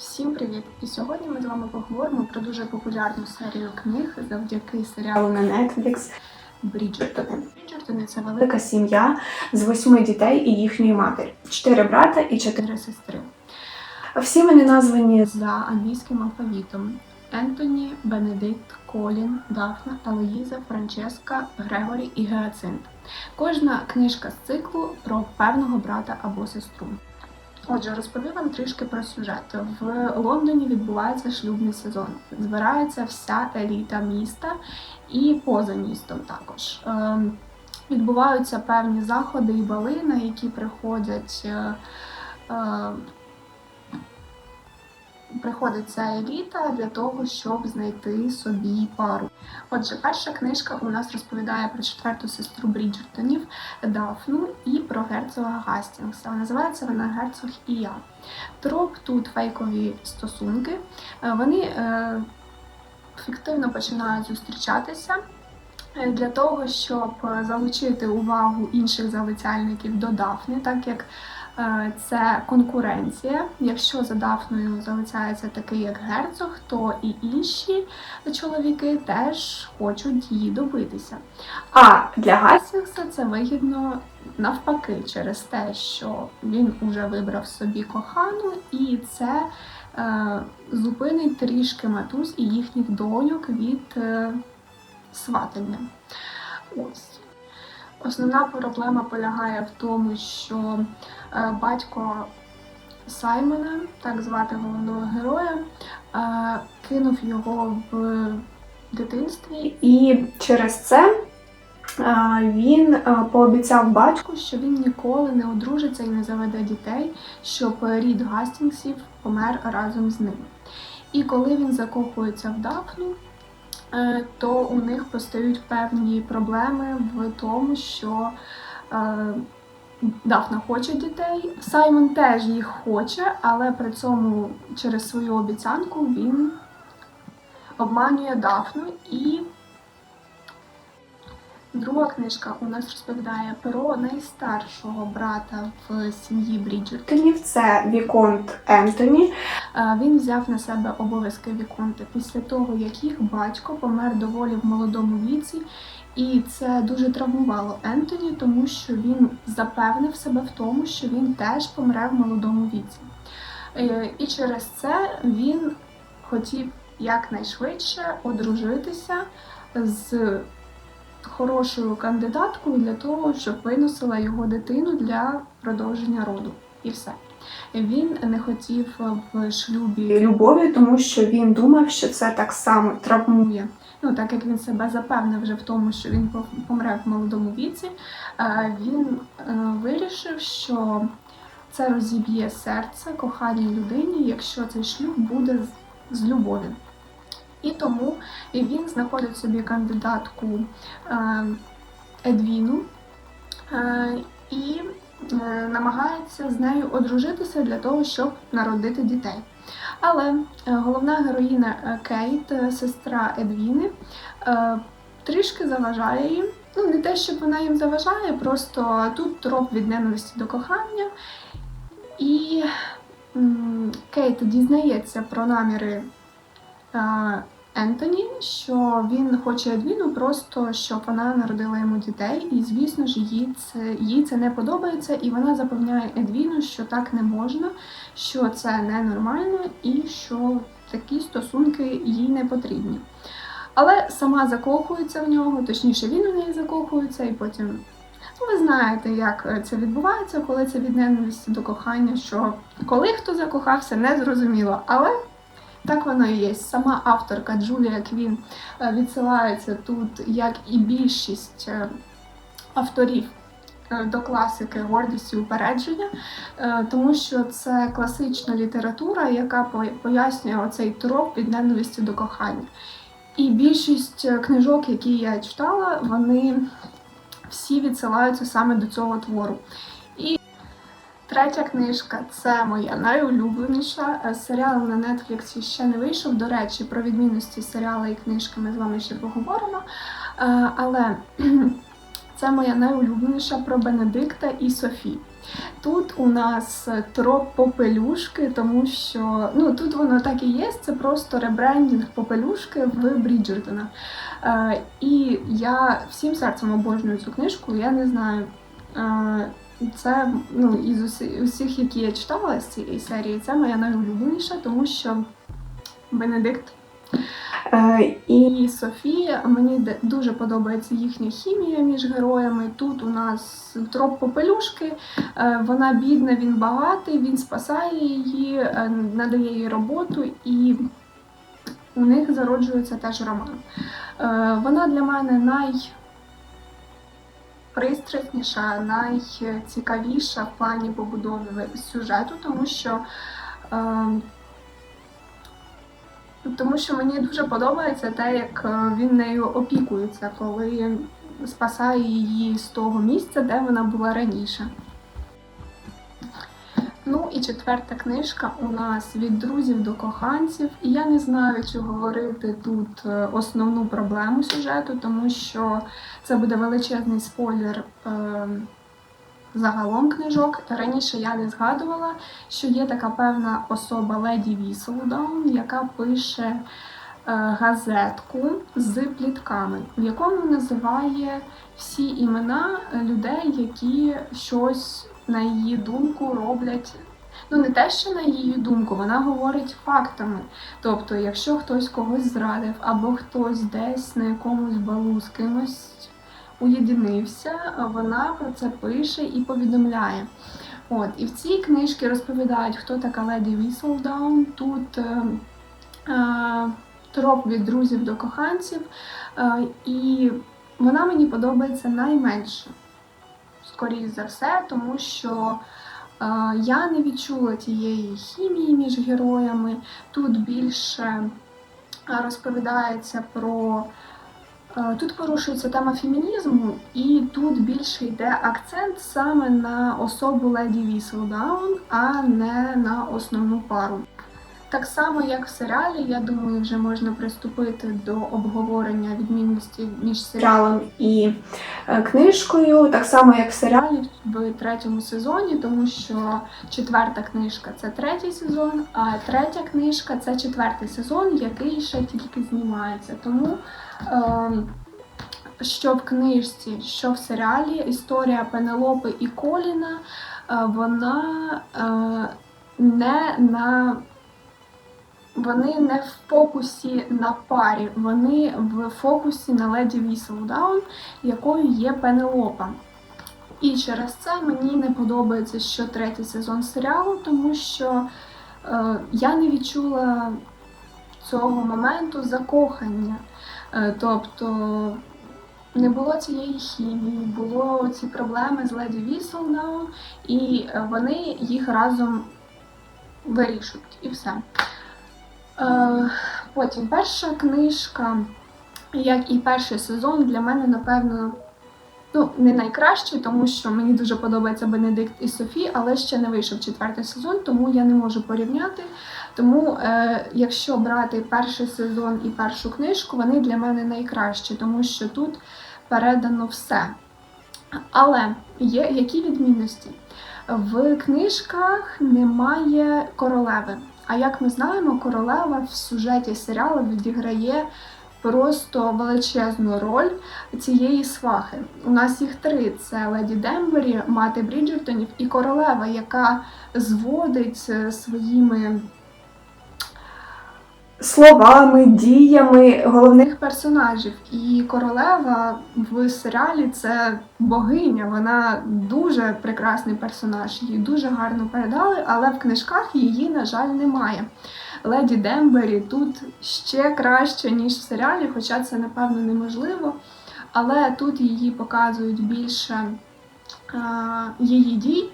Всім привіт! І сьогодні ми з вами поговоримо про дуже популярну серію книг завдяки серіалу на Netflix Бріджертони. Бріджертони це велика сім'я з восьми дітей і їхньої матері, чотири брата і чотири сестри. Всі вони названі за англійським алфавітом: Ентоні, Бенедикт, Колін, Дафна, Елоїза, Франческа, Грегорі і Геацинт. Кожна книжка з циклу про певного брата або сестру. Отже, розповім вам трішки про сюжет. В Лондоні відбувається шлюбний сезон. Збирається вся еліта міста і поза містом також. Ем, Відбуваються певні заходи і бали, на які приходять. Приходить ця еліта для того, щоб знайти собі пару. Отже, перша книжка у нас розповідає про четверту сестру Бріджертонів Дафну і про герцога Гастінгса. Називається вона Герцог і я. Троп тут фейкові стосунки. Е, Вони е, фіктивно починають зустрічатися. е, Для того, щоб е, залучити увагу інших залицяльників до Дафни, так як це конкуренція. Якщо за Дафною залицяється такий як герцог, то і інші чоловіки теж хочуть її добитися. А для Гастінгса це вигідно навпаки, через те, що він уже вибрав собі кохану, і це е, зупинить трішки матусь і їхніх доньок від е, сватання. Ось. Основна проблема полягає в тому, що е, батько Саймона, так звати головного героя, е, кинув його в дитинстві, і через це е, він пообіцяв батьку, що він ніколи не одружиться і не заведе дітей, щоб рід Гастінгсів помер разом з ним. І коли він закохується в Дафну, то у них постають певні проблеми в тому, що е, Дафна хоче дітей, Саймон теж їх хоче, але при цьому через свою обіцянку він обманює Дафну і Друга книжка у нас розповідає про найстаршого брата в сім'ї Бріджертонів. Це Віконт Ентоні. Е, Він взяв на себе обов'язки Віконта після того, як їх батько помер доволі в молодому віці, і це дуже травмувало Ентоні, тому що він запевнив себе в тому, що він теж помре в молодому віці. Е, І через це він хотів якнайшвидше одружитися з хорошою кандидаткою для того, щоб виносила його дитину для продовження роду. І все. Він не хотів в шлюбі любові, тому що він думав, що це так само травмує. Ну, так як він себе запевнив вже в тому, що він пом- помре в молодому віці, е, він е, вирішив, що це розіб'є серце коханій людині, якщо цей шлюб буде з любові. І тому він знаходить собі кандидатку е, Едвіну е, і е, намагається з нею одружитися для того, щоб народити дітей. Але головна героїня е, Кейт, сестра Едвіни, трішки заважає їм. Ну, не те, щоб вона їм заважає, просто тут троп від ненависті до кохання. І Кейт дізнається про наміри Ентоні, що він хоче Едвіну просто, щоб вона народила йому дітей, і звісно ж їй це, їй це не подобається, і вона запевняє Едвіну, що так не можна, що це ненормально і що такі стосунки їй не потрібні. Але сама закохується в нього, точніше, він у неї закохується, і потім. Ну, ви знаєте, як е, це відбувається, коли це від ненависті до кохання, що коли хто закохався, не зрозуміло. Але так воно і є. Сама авторка Джулія Квін е, відсилається тут, як і більшість е, авторів е, до класики гордість і упередження, тому що це класична література, яка пояснює оцей троп від ненависті до кохання. І більшість книжок, які я читала, вони всі відсилаються саме до цього твору. Третя книжка це моя найулюбленіша. Е, Серіал на Netflix ще не вийшов. До речі, про відмінності серіалу і книжки ми з вами ще поговоримо. Е, Але це моя найулюбленіша про Бенедикта і Софі. Тут у нас троп попелюшки, тому що ну тут воно так і є. Це просто ребрендінг попелюшки в Бріджертона. Е, І я всім серцем обожнюю цю книжку. Я не знаю. Це ну, із усі, усіх, які я читала з цієї серії, це моя найулюбленіша, тому що Бенедикт Е, і Софія, мені дуже подобається їхня хімія між героями. Тут у нас троп попелюшки, е, вона бідна, він багатий, він спасає її, е, надає їй роботу, і у них зароджується теж роман. Вона для мене най пристрасніша, найцікавіша в плані побудови сюжету, тому що е, тому що мені дуже подобається те, як е, він нею опікується, коли спасає її з того місця, де вона була раніше. Ну і четверта книжка у нас від друзів до коханців. І я не знаю, чи говорити тут е, основну проблему сюжету, тому що це буде величезний спойлер е, загалом книжок. Раніше я не згадувала, що є така певна особа Леді Віселдаун, яка пише е, газетку з плітками, в якому називає всі імена людей, які щось на її думку роблять. Ну, не те, що на її думку, вона говорить фактами. Тобто, якщо хтось когось зрадив, або хтось десь на якомусь балу з кимось уєдинився, вона про це пише і повідомляє. От, і в цій книжці розповідають, хто така леді Віселдаун. Тут е, е, троп від друзів до коханців, е, і вона мені подобається найменше, скоріше за все, тому що е, я не відчула тієї хімії між героями. Тут більше е, розповідається про. Е, Тут порушується тема фемінізму, і тут більше йде акцент саме на особу леді Віселдаун, а не на основну пару. Так само, як в серіалі, я думаю, вже можна приступити до обговорення відмінності між серіалом і е, книжкою. Так само, як в серіалі в третьому сезоні, тому що четверта книжка це третій сезон, а третя книжка це четвертий сезон, який ще тільки знімається. Тому е, що в книжці, що в серіалі, історія Пенелопи і Коліна, е, вона е, не на вони не в фокусі на парі, вони в фокусі на леді Віселдаун, якою є Пенелопа. І через це мені не подобається, що третій сезон серіалу, тому що е, я не відчула цього моменту закохання. Е, тобто не було цієї хімії, було ці проблеми з леді Віселдаун, і е, вони їх разом вирішують і все. Е, Потім перша книжка, як і перший сезон, для мене, напевно, ну, не найкращий, тому що мені дуже подобається Бенедикт і Софі, але ще не вийшов четвертий сезон, тому я не можу порівняти. Тому, е, якщо брати перший сезон і першу книжку, вони для мене найкращі, тому що тут передано все. Але є які відмінності? В книжках немає королеви. А як ми знаємо, королева в сюжеті серіалу відіграє просто величезну роль цієї свахи. У нас їх три: це леді Дембері, мати Бріджертонів і королева, яка зводить е, своїми словами, діями головних персонажів. І королева в серіалі це богиня. Вона дуже прекрасний персонаж, її дуже гарно передали, але в книжках її, на жаль, немає. Леді Дембері тут ще краще, ніж в серіалі, хоча це, напевно, неможливо. Але тут її показують більше а, її дій,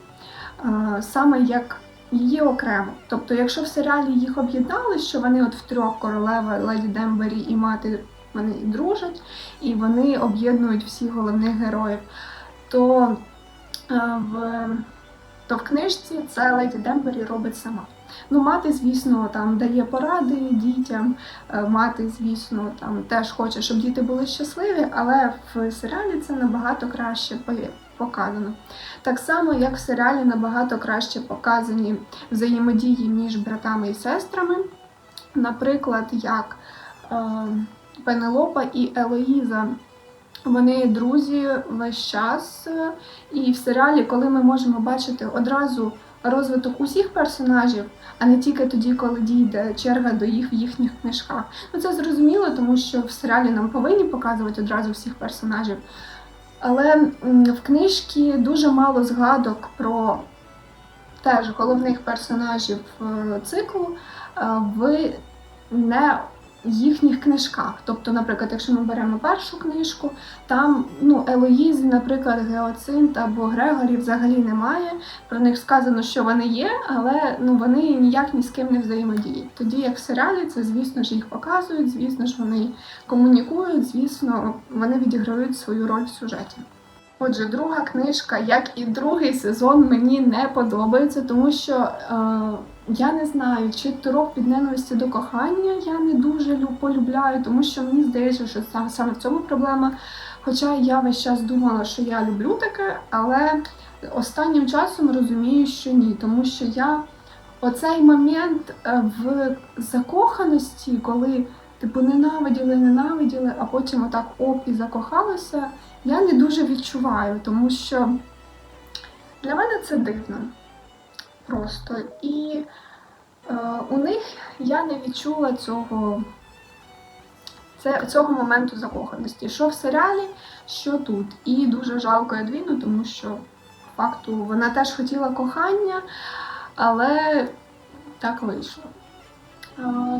а, саме як її окремо. Тобто, якщо в серіалі їх об'єднали, що вони от втрьох королева, леді Дембері і мати вони дружать, і вони об'єднують всіх головних героїв, то е, в, то в книжці це леді Дембері робить сама. Ну, мати, звісно, там дає поради дітям. е, Мати, звісно, там теж хоче, щоб діти були щасливі, але в серіалі це набагато краще показано. Так само, як в серіалі набагато краще показані взаємодії між братами і сестрами. Наприклад, як е, Пенелопа і Елоїза. Вони друзі весь час, і в серіалі, коли ми можемо бачити одразу розвиток усіх персонажів, а не тільки тоді, коли дійде черга до їх в їхніх книжках. Ну це зрозуміло, тому що в серіалі нам повинні показувати одразу всіх персонажів. Але в книжці дуже мало згадок про теж головних персонажів е, циклу Ви в не їхніх книжках. Тобто, наприклад, якщо ми беремо першу книжку, там ну, Елоїзи, наприклад, Геоцинт або Грегорі взагалі немає. Про них сказано, що вони є, але ну, вони ніяк ні з ким не взаємодіють. Тоді як в серіалі, це звісно ж їх показують, звісно ж вони комунікують, звісно, вони відіграють свою роль в сюжеті. Отже, друга книжка, як і другий сезон, мені не подобається, тому що е, я не знаю, чи турок від ненависті до кохання я не дуже полюбляю, тому що мені здається, що саме, саме в цьому проблема. Хоча я весь час думала, що я люблю таке, але останнім часом розумію, що ні, тому що я оцей момент е, в закоханості, коли типу ненавиділи, ненавиділи, а потім отак оп і закохалися, я не дуже відчуваю, тому що для мене це дивно просто. І е, у них я не відчула цього, це, цього моменту закоханості. Що в серіалі, що тут. І дуже жалко Едвіну, тому що факту вона теж хотіла кохання, але так вийшло.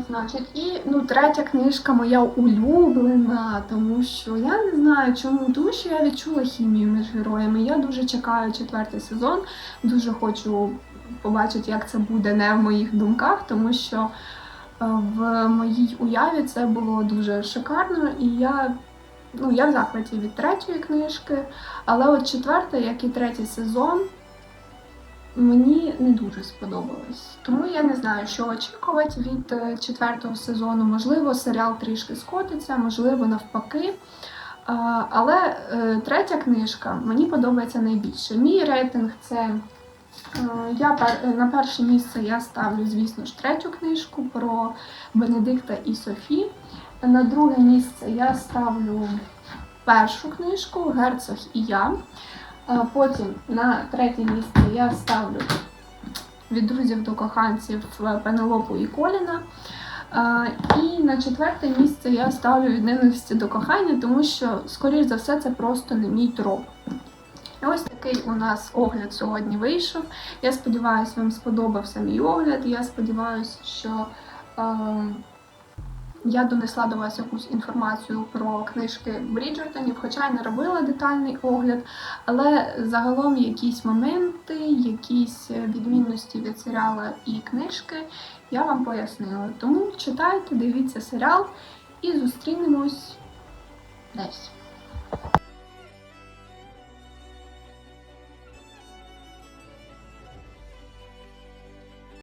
Значить, і ну, третя книжка моя улюблена, тому що я не знаю чому, тому що я відчула хімію між героями. Я дуже чекаю четвертий сезон, дуже хочу побачити, як це буде не в моїх думках, тому що е, в моїй уяві це було дуже шикарно, і я, ну, я в захваті від третьої книжки, але от четверта, як і третій сезон, мені не дуже сподобалось. Тому я не знаю, що очікувати від е, четвертого сезону. Можливо, серіал трішки скотиться, можливо, навпаки. Але е, третя книжка мені подобається найбільше. Мій рейтинг це е, я на перше місце я ставлю, звісно ж, третю книжку про Бенедикта і Софі. На друге місце я ставлю першу книжку Герцог і я. Потім на третє місце я ставлю від друзів до коханців Пенелопу і Коліна. І на четверте місце я ставлю від ненависті до кохання, тому що, скоріш за все, це просто не мій троп. Ось такий у нас огляд сьогодні вийшов. Я сподіваюся, вам сподобався мій огляд. Я сподіваюся, що е, я донесла до вас якусь інформацію про книжки Бріджертонів, хоча й не робила детальний огляд, але загалом якісь моменти, якісь відмінності від серіала і книжки я вам пояснила. Тому читайте, дивіться серіал і зустрінемось десь.